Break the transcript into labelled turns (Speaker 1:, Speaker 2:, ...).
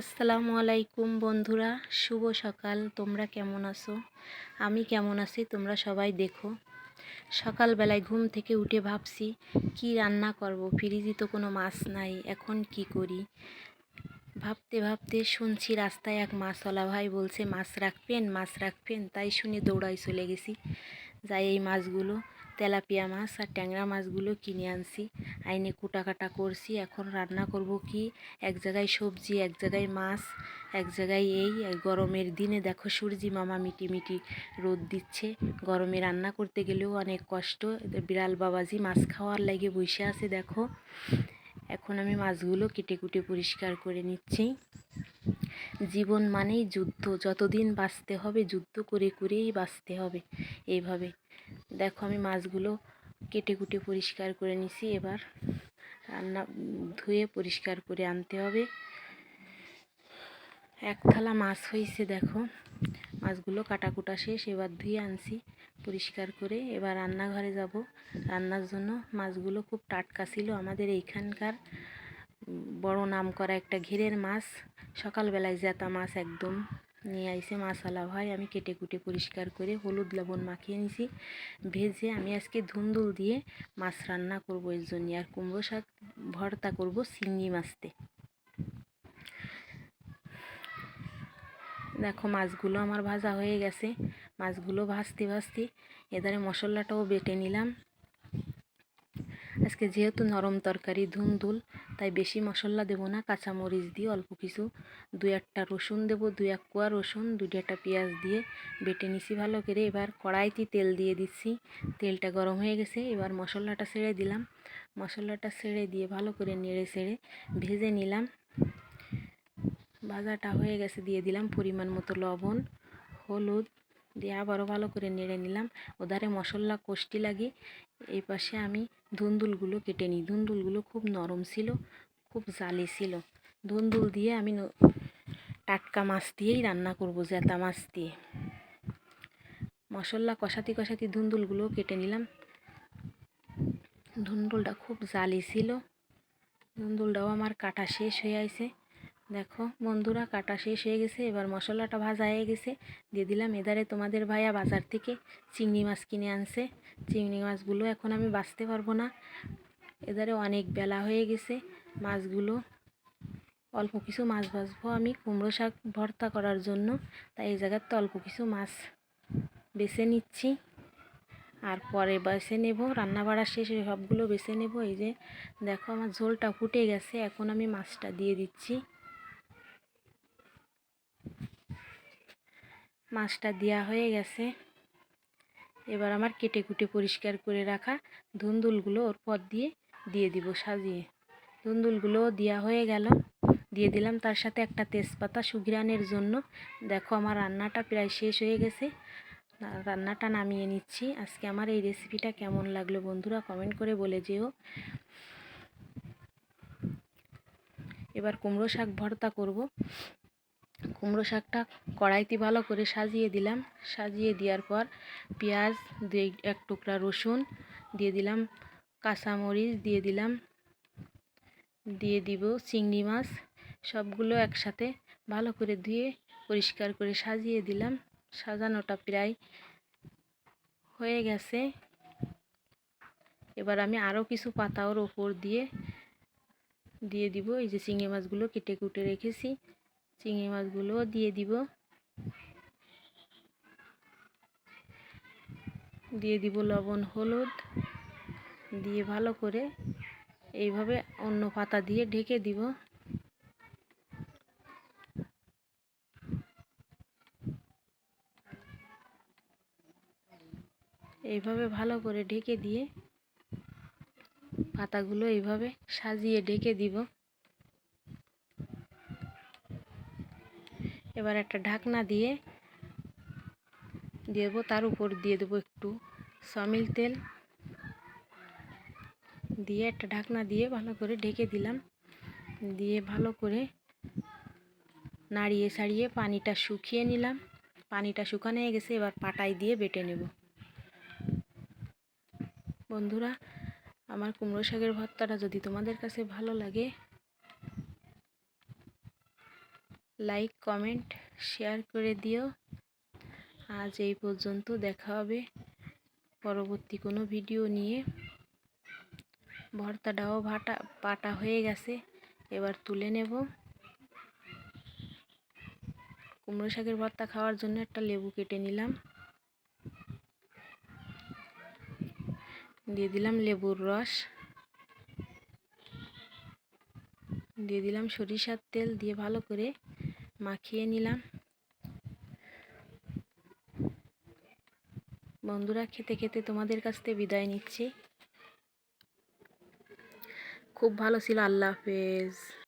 Speaker 1: আসসালামু আলাইকুম বন্ধুরা, শুভ সকাল। তোমরা কেমন আছো? আমি কেমন আছি? তোমরা সবাই দেখো। সকালবেলায় ঘুম থেকে উঠে ভাবছি, কি রান্না করব? ফ্রিজে তো কোনো মাছ নাই, এখন কি করি? ভাবতে ভাবতে শুনছি রাস্তায় এক মাছওয়ালা ভাই বলছে, মাছ রাখবেন মাছ রাখবেন। তাই শুনে দৌড়াই চলে গেছি। যাই এই মাছগুলো, তেলাপিয়া মাছ আর ট্যাংরা মাছগুলো কিনে আনছি। আইনে কুটা কাটা করছি। এখন রান্না করব কি? এক জায়গায় সবজি, এক জায়গায় মাছ, এক জায়গায় এই গরমের দিনে দেখো সূর্যি মামা মিটি মিটি রোদ দিচ্ছে। গরমে রান্না করতে গেলেও অনেক কষ্ট। বিড়াল বাবাজি মাছ খাওয়ার লাগে বসে আছে দেখো। এখন আমি মাছগুলো কেটে কুটে পরিষ্কার করে নিচ্ছি। জীবন মানেই যুদ্ধ। যতদিন বাঁচতে হবে, যুদ্ধ করে করেই বাঁচতে হবে। এইভাবে। দেখো, আমি মাছগুলো কেটে কুটে পরিষ্কার করে নিছি। এবার রান্না, ধুয়ে পরিষ্কার করে আনতে হবে। এক থালা মাছ হয়েছে, দেখো। মাছগুলো কাটাকুটা শেষ, এবার ধুয়ে আনছি পরিষ্কার করে। এবার রান্নাঘরে যাব। রান্নার জন্য মাছগুলো খুব টাটকা ছিল আমাদের এইখানকার বড় নাম করা একটা ঘেরের মাছ। সকালবেলায় জেতা মাছ একদম নিয়ে আইসে মাছালা ভাই। আমি কেটে কুটে পরিষ্কার করে হলুদ লবণ মাখিয়ে নিছি। ভেজে আমি আজকে ধুন্দুল দিয়ে মাছ রান্না করব এর জন্য। আর কুমড়ো শাক ভর্তা করব চিংড়ি মাছতে। দেখো মাছগুলো আমার ভাজা হয়ে গেছে। মাছগুলো ভাজতে ভাজতে এদারে মশলাটাও বেটে নিলাম। আজকে যেহেতু নরম তরকারি ধুন্দুল, তাই বেশি মশলা দেব না, কাঁচামরিচ দিয়ে অল্প কিছু। দু একটা রসুন দেব দু এক কোয়া রসুন দুটো পেঁয়াজ দিয়ে বেটে নিছি ভালো করে। এবার কড়াইতে তেল দিয়ে দিচ্ছি। তেলটা গরম হয়ে গেছে, এবার মশলাটা ছেড়ে দিলাম। মশলাটা ছেড়ে দিয়ে ভালো করে নেড়ে ছেড়ে ভেজে নিলাম। ভাজাটা হয়ে গেছে, দিয়ে দিলাম পরিমাণ মতো লবণ, হলুদ দিয়ে আবারও ভালো করে নেড়ে নিলাম। ওধারে মশলা কষ্টি লাগে। এই পাশে আমি ধুন্দুলগুলো কেটে নিই। ধুন্দুলগুলো খুব নরম ছিল, খুব জালি ছিল। ধুন্দুল দিয়ে আমি টাটকা মাছ দিয়েই রান্না করব জেতা মাছ দিয়ে। মশলা কষাতি কষাতি ধুন্দুলগুলো কেটে নিলাম। ধুন্দুলটা খুব জালি ছিল। ধুন্দুলটাও আমার কাটা শেষ হয়ে আছে দেখো, বন্ধুরা, কাটা শেষ হয়ে গেছে, এবার মশলাটা ভাজা হয়ে গেছে। দিয়ে দিলাম এদারে তোমাদের ভাইয়া বাজার থেকে চিংড়ি মাছ কিনে আনছে। চিংড়ি মাছগুলো এখন আমি বাঁচতে পারব না। এদারে অনেক বেলা হয়ে গেছে, মাছগুলো, অল্প কিছু মাছ ভাজবো আমি কুমড়ো শাক ভর্তা করার জন্য। তাই এই জায়গাতে অল্প কিছু মাছ বেছে নিচ্ছি। আর পরে বেছে নেব রান্না বাড়া শেষে সবগুলো বেছে নেব। এই যে দেখো, আমার ঝোলটা ফুটে গেছে, এখন আমি মাছটা দিয়ে দিচ্ছি। মাছটা দেওয়া হয়ে গেছে। এবার আমার কেটে কুটে পরিষ্কার করে রাখা ধুন্দুলগুলো ওর পর দিয়ে দিয়ে দিব সাজিয়ে। ধুন্দুলগুলোও দেওয়া হয়ে গেল। দিয়ে দিলাম তার সাথে একটা তেজপাতা সুঘ্রানের জন্য। দেখো আমার রান্নাটা প্রায় শেষ হয়ে গেছে। রান্নাটা নামিয়ে নিচ্ছি। আজকে আমার এই রেসিপিটা কেমন লাগল বন্ধুরা কমেন্ট করে বলে যেও। এবার কুমড়ো শাক ভর্তা করব। কুমড়ো শাকটা কড়াইতে ভালো করে সাজিয়ে দিলাম। সাজিয়ে দেওয়ার পর পেঁয়াজ দিয়ে এক টুকরা রসুন দিয়ে দিলাম, কাঁচামরিচ দিয়ে দিলাম, দিয়ে দিব চিংড়ি মাছ। সবগুলো একসাথে ভালো করে ধুয়ে পরিষ্কার করে সাজিয়ে দিলাম। সাজানোটা প্রায় হয়ে গেছে। এবার আমি আরও কিছু পাতা ওর ওপর দিয়ে দিয়ে দিব। এই যে চিংড়ি মাছগুলো কেটে কুটে রেখেছি। চিংড়ি মাছগুলোও দিয়ে দিব। দিয়ে দিব লবণ, হলুদ। দিয়ে ভালো করে এইভাবে অন্য পাতা দিয়ে ঢেকে দিব। এইভাবে ভালো করে ঢেকে দিয়ে পাতাগুলো এইভাবে সাজিয়ে ঢেকে দিব। এবার একটা ঢাকনা দিয়ে দেব। তার উপর দিয়ে দেবো একটু সমিল তেল। দিয়ে একটা ঢাকনা দিয়ে ভালো করে ঢেকে দিলাম। দিয়ে ভালো করে নাড়িয়ে সাড়িয়ে পানিটা শুকিয়ে নিলাম। পানিটা শুকানো হয়ে গেছে, এবার পাটাই দিয়ে বেটে নেব। বন্ধুরা, আমার কুমড়ো শাকের ভর্তাটা যদি তোমাদের কাছে ভালো লাগে লাইক কমেন্ট শেয়ার করে দিও। আজ এই পর্যন্ত দেখা হবে পরবর্তী কোনো ভিডিও নিয়ে। ভর্তাটাও ভাটা, পাটা হয়ে গেছে, এবার তুলে নেব। কুমড়ো শাকের ভর্তা খাওয়ার জন্য একটা লেবু কেটে নিলাম। দিয়ে দিলাম লেবুর রস। দিয়ে দিলাম সরিষার তেল দিয়ে ভালো করে মাখিয়ে নিলাম। বন্ধুরা, খেতে খেতে তোমাদের কাছ থেকে বিদায় নিচ্ছি। খুব ভালো ছিল, আল্লাহ হাফেজ।